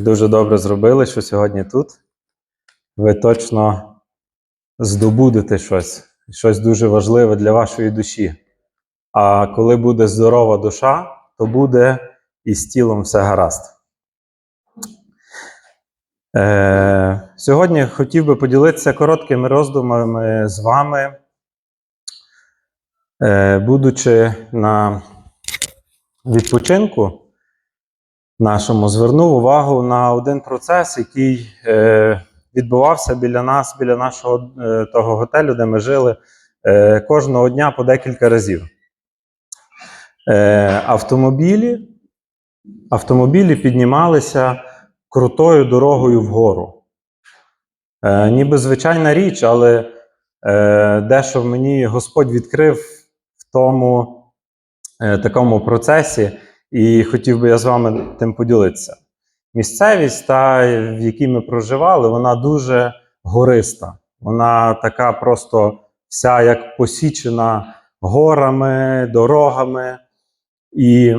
Дуже добре зробили, що сьогодні тут. Ви точно здобудете щось, щось дуже важливе для вашої душі. А коли буде здорова душа, то буде і з тілом все гаразд. Е, сьогодні хотів би поділитися короткими роздумами з вами, е, будучи на відпочинку нашому, звернув увагу на один процес, який е, відбувався біля нас, біля нашого е, того готелю, де ми жили, е, кожного дня по декілька разів. Е, автомобілі, автомобілі піднімалися крутою дорогою вгору. Е, ніби звичайна річ, але е, дещо мені Господь відкрив в тому е, такому процесі, і хотів би я з вами тим поділитися. Місцевість, та, в якій ми проживали, вона дуже гориста. Вона така просто вся як посічена горами, дорогами. І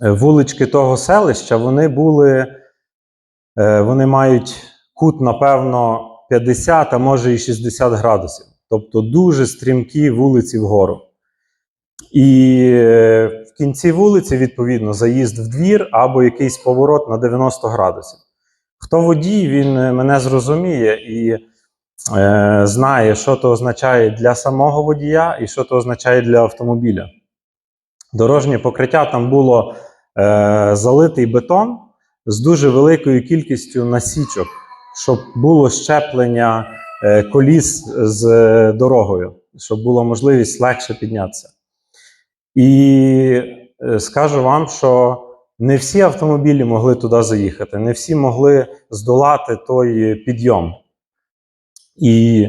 е, вулички того селища вони були, е, вони мають кут, напевно, 50, а може і 60 градусів. Тобто дуже стрімкі вулиці вгору. І е, в кінці вулиці, відповідно, заїзд в двір або якийсь поворот на 90 градусів. Хто водій, він е, мене зрозуміє і е, знає, що то означає для самого водія і що то означає для автомобіля. Дорожнє покриття там було е, залитий бетон з дуже великою кількістю насічок, щоб було щеплення е, коліс з е, дорогою, щоб було можливість легше піднятися. І е, скажу вам, що не всі автомобілі могли туди заїхати, не всі могли здолати той підйом. І,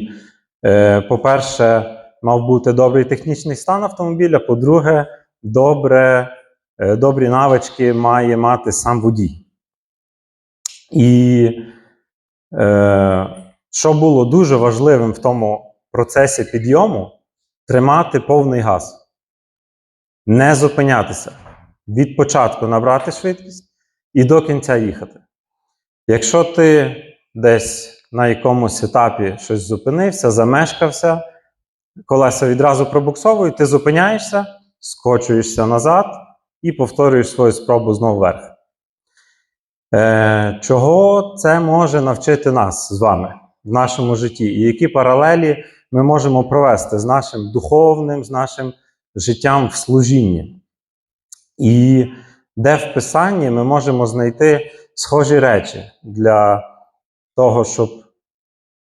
е, по-перше, мав бути добрий технічний стан автомобіля. По-друге, добре, е, добрі навички має мати сам водій. І що було дуже важливим в тому процесі підйому, тримати повний газ не зупинятися. Від початку набрати швидкість і до кінця їхати. Якщо ти десь на якомусь етапі щось зупинився, замешкався, колеса відразу пробуксовують, ти зупиняєшся, скочуєшся назад і повторюєш свою спробу знову вверх. Е, чого це може навчити нас з вами в нашому житті? І які паралелі ми можемо провести з нашим духовним, з нашим життям в служінні. І де в Писанні ми можемо знайти схожі речі для того, щоб,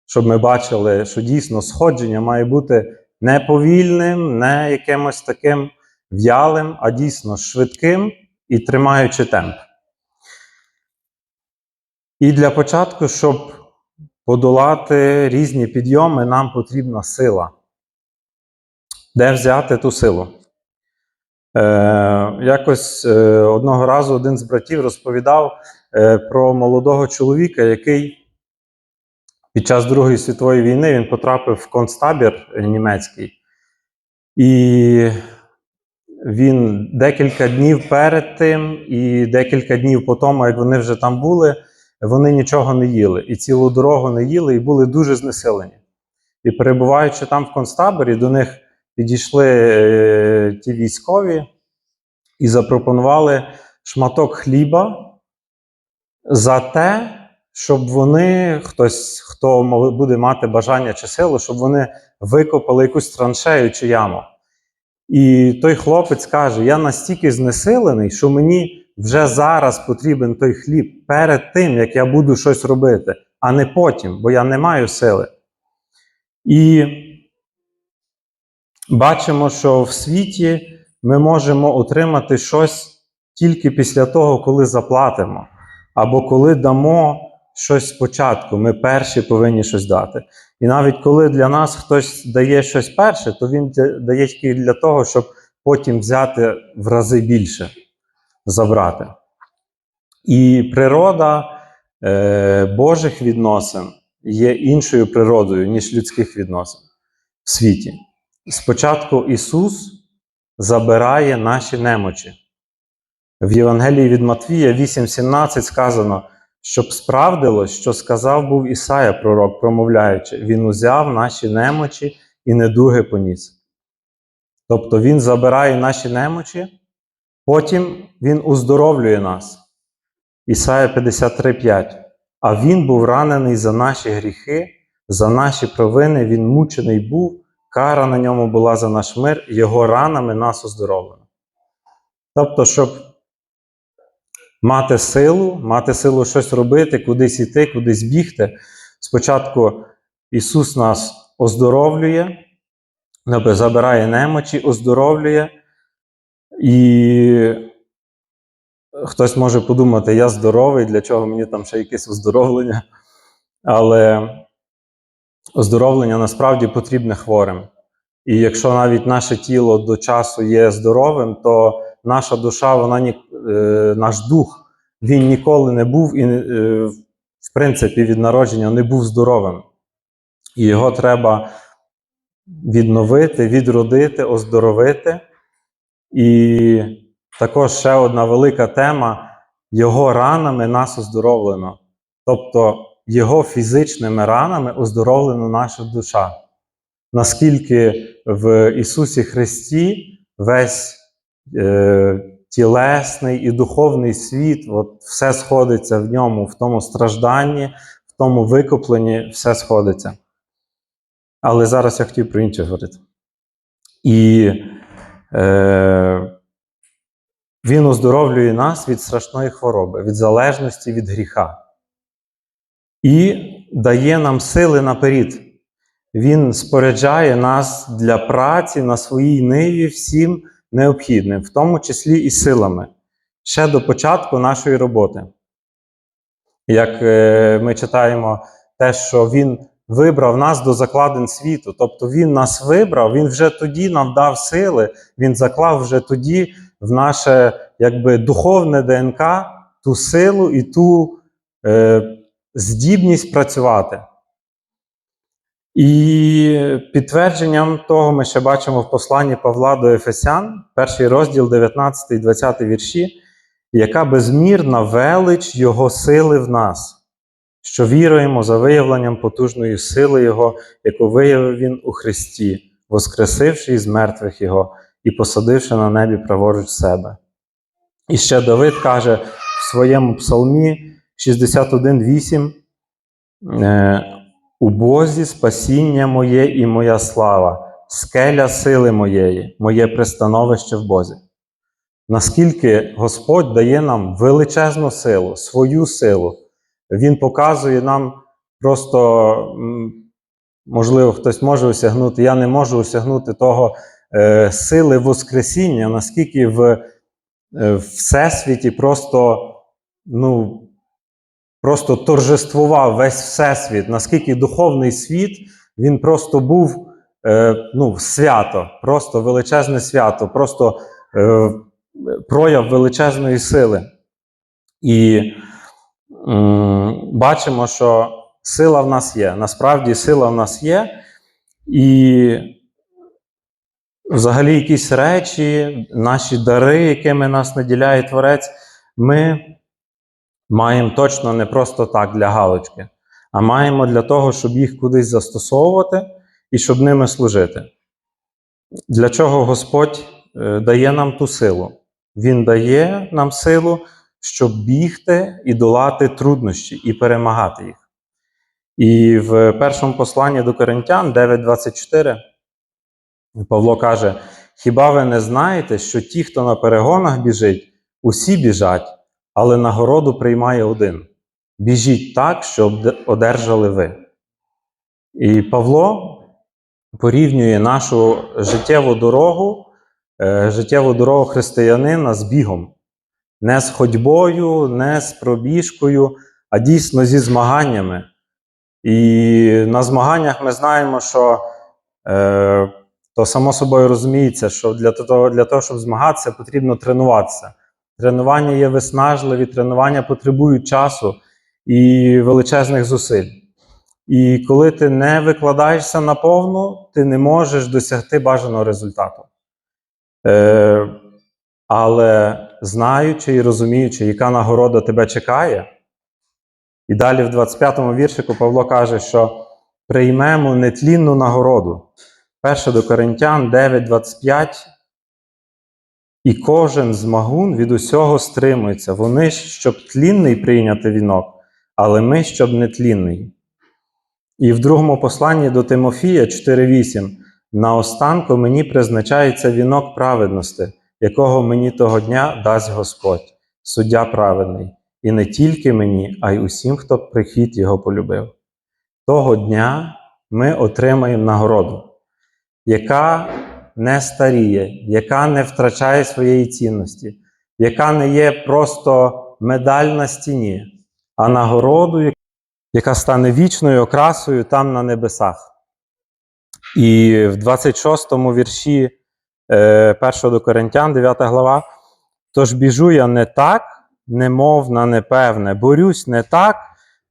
щоб ми бачили, що дійсно сходження має бути не повільним, не якимось таким в'ялим, а дійсно швидким і тримаючи темп. І для початку, щоб подолати різні підйоми, нам потрібна сила. Де взяти ту силу? Е, якось е, одного разу один з братів розповідав е, про молодого чоловіка, який під час Другої світової війни він потрапив в концтабір німецький. І він декілька днів перед тим і декілька днів по тому, як вони вже там були, вони нічого не їли. І цілу дорогу не їли, і були дуже знесилені. І перебуваючи там в концтаборі, до них підійшли е, ті військові і запропонували шматок хліба за те, щоб вони, хтось, хто буде мати бажання чи силу, щоб вони викопали якусь траншею чи яму. І той хлопець каже: Я настільки знесилений, що мені вже зараз потрібен той хліб перед тим, як я буду щось робити, а не потім, бо я не маю сили. І бачимо, що в світі ми можемо отримати щось тільки після того, коли заплатимо, або коли дамо щось спочатку. Ми перші повинні щось дати. І навіть коли для нас хтось дає щось перше, то він дає тільки для того, щоб потім взяти в рази більше, забрати. І природа е, Божих відносин є іншою природою, ніж людських відносин в світі. Спочатку Ісус забирає наші немочі. В Євангелії від Матвія 8:17 сказано, щоб справдилось, що сказав був Ісая пророк, промовляючи, Він узяв наші немочі і недуги поніс. Тобто Він забирає наші немочі, потім Він уздоровлює нас. Ісая 53:5. А Він був ранений за наші гріхи, за наші провини, Він мучений був, кара на ньому була за наш мир, його ранами нас оздоровлено. Тобто, щоб мати силу, мати силу щось робити, кудись іти, кудись бігти. Спочатку Ісус нас оздоровлює, тобто забирає немочі, оздоровлює. І хтось може подумати, я здоровий, для чого мені там ще якесь оздоровлення. Але оздоровлення насправді потрібне хворим. І якщо навіть наше тіло до часу є здоровим, то наша душа, вона ні, е, наш дух, він ніколи не був і, е, в принципі, від народження не був здоровим. І його треба відновити, відродити, оздоровити. І також ще одна велика тема: його ранами нас оздоровлено. Тобто його фізичними ранами оздоровлена наша душа. Наскільки в Ісусі Христі весь е, тілесний і духовний світ, от все сходиться в ньому, в тому стражданні, в тому викупленні, все сходиться. Але зараз я хотів про інше говорити. І е, Він оздоровлює нас від страшної хвороби, від залежності від гріха. І дає нам сили наперед. Він споряджає нас для праці на своїй ниві всім необхідним, в тому числі і силами, ще до початку нашої роботи. Як е, ми читаємо те, що Він вибрав нас до закладин світу, тобто Він нас вибрав, Він вже тоді нам дав сили, Він заклав вже тоді в наше якби, духовне ДНК ту силу і ту е, здібність працювати. І підтвердженням того ми ще бачимо в посланні Павла до Ефесян, перший розділ 19 і 20 вірші, яка безмірна велич Його сили в нас, що віруємо за виявленням потужної сили Його, яку виявив Він у Христі, воскресивши із мертвих Його і посадивши на небі праворуч себе. І ще Давид каже в своєму псалмі 61.8. е, у Бозі спасіння моє і моя слава, скеля сили моєї, моє пристановище в Бозі. Наскільки Господь дає нам величезну силу, свою силу, Він показує нам просто, можливо, хтось може осягнути, я не можу осягнути того е, сили Воскресіння, наскільки в е, Всесвіті просто, ну, просто торжествував весь Всесвіт, наскільки духовний світ, він просто був е, ну, свято, просто величезне свято, просто е, прояв величезної сили. І м, бачимо, що сила в нас є. Насправді сила в нас є. І взагалі якісь речі, наші дари, якими нас наділяє Творець, ми маємо точно не просто так для галочки, а маємо для того, щоб їх кудись застосовувати і щоб ними служити. Для чого Господь е, дає нам ту силу? Він дає нам силу, щоб бігти і долати труднощі і перемагати їх. І в першому посланні до Коринтян 9.24 Павло каже: Хіба ви не знаєте, що ті, хто на перегонах біжить, усі біжать, але нагороду приймає один. Біжіть так, щоб одержали ви. І Павло порівнює нашу життєву дорогу, е, життєву дорогу християнина з бігом. Не з ходьбою, не з пробіжкою, а дійсно зі змаганнями. І на змаганнях ми знаємо, що е, то само собою розуміється, що для того, для того, щоб змагатися, потрібно тренуватися. Тренування є виснажливі, тренування потребують часу і величезних зусиль. І коли ти не викладаєшся наповну, ти не можеш досягти бажаного результату. Е, але знаючи і розуміючи, яка нагорода тебе чекає. І далі в 25-му віршику Павло каже, що приймемо нетлінну нагороду. 1 до Коринтян 9:25. І кожен змагун від усього стримується. Вони щоб тлінний прийняти вінок, але ми, щоб нетлінний. І в другому посланні до Тимофія 4:8 наостанку мені призначається вінок праведності, якого мені того дня дасть Господь, суддя праведний, і не тільки мені, а й усім, хто прихід його полюбив. Того дня ми отримаємо нагороду, яка не старіє, яка не втрачає своєї цінності, яка не є просто медаль на стіні, а нагороду, яка стане вічною окрасою там на небесах. І в 26-му вірші е, 1 до Коринтян, 9 глава, тож біжу я не так, немов на непевне, борюсь не так,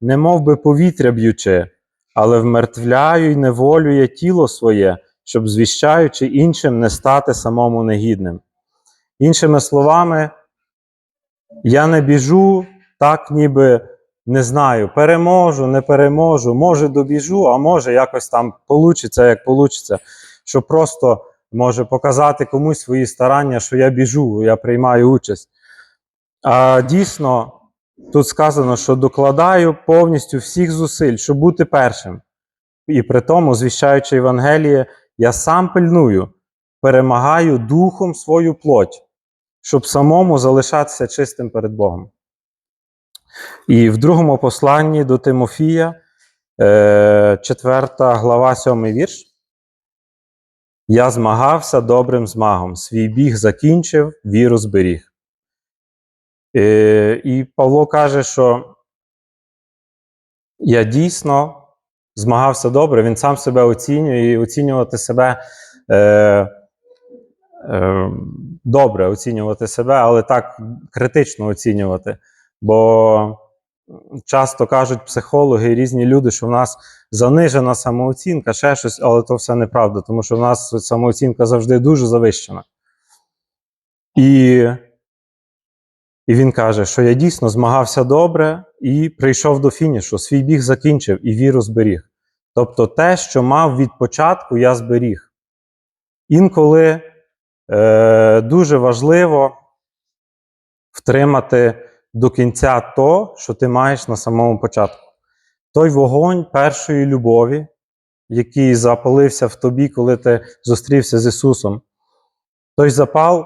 немов би повітря б'ючи, але вмертвляю й неволює тіло своє, щоб звіщаючи іншим не стати самому негідним. Іншими словами, я не біжу так, ніби не знаю, переможу, не переможу, може добіжу, а може якось там получиться, як получиться, що просто може показати комусь свої старання, що я біжу, я приймаю участь. А дійсно, тут сказано, що докладаю повністю всіх зусиль, щоб бути першим. І при тому, звіщаючи Євангеліє, я сам пильную, перемагаю духом свою плоть, щоб самому залишатися чистим перед Богом. І в другому посланні до Тимофія, 4 глава, 7 вірш. Я змагався добрим змагом, свій біг закінчив, віру зберіг. Е, І Павло каже, що я дійсно змагався добре, він сам себе оцінює і оцінювати себе е, е, добре оцінювати себе, але так критично оцінювати. Бо часто кажуть психологи і різні люди, що в нас занижена самооцінка, ще щось, але то все неправда, тому що в нас самооцінка завжди дуже завищена. І, і він каже, що я дійсно змагався добре і прийшов до фінішу, свій біг закінчив і віру зберіг. Тобто те, що мав від початку, я зберіг. Інколи е, дуже важливо втримати до кінця то, що ти маєш на самому початку. Той вогонь першої любові, який запалився в тобі, коли ти зустрівся з Ісусом, той запал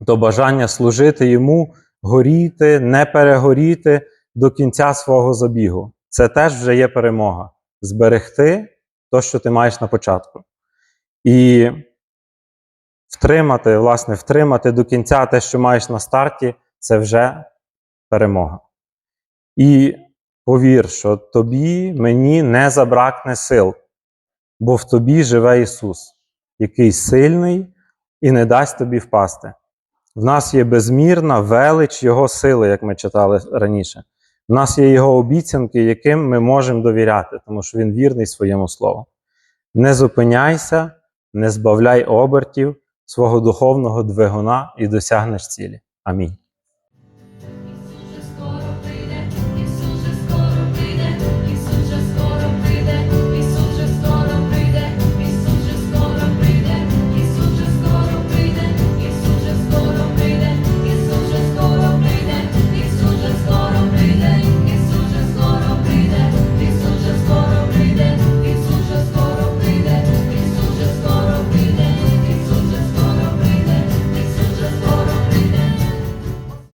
до бажання служити Йому, горіти, не перегоріти до кінця свого забігу. Це теж вже є перемога. Зберегти то, що ти маєш на початку. І втримати, власне, втримати до кінця те, що маєш на старті, це вже перемога. І повір, що тобі, мені не забракне сил, бо в тобі живе Ісус, який сильний і не дасть тобі впасти. В нас є безмірна велич Його сили, як ми читали раніше. В нас є Його обіцянки, яким ми можемо довіряти, тому що Він вірний своєму слову. Не зупиняйся, не збавляй обертів свого духовного двигуна і досягнеш цілі. Амінь.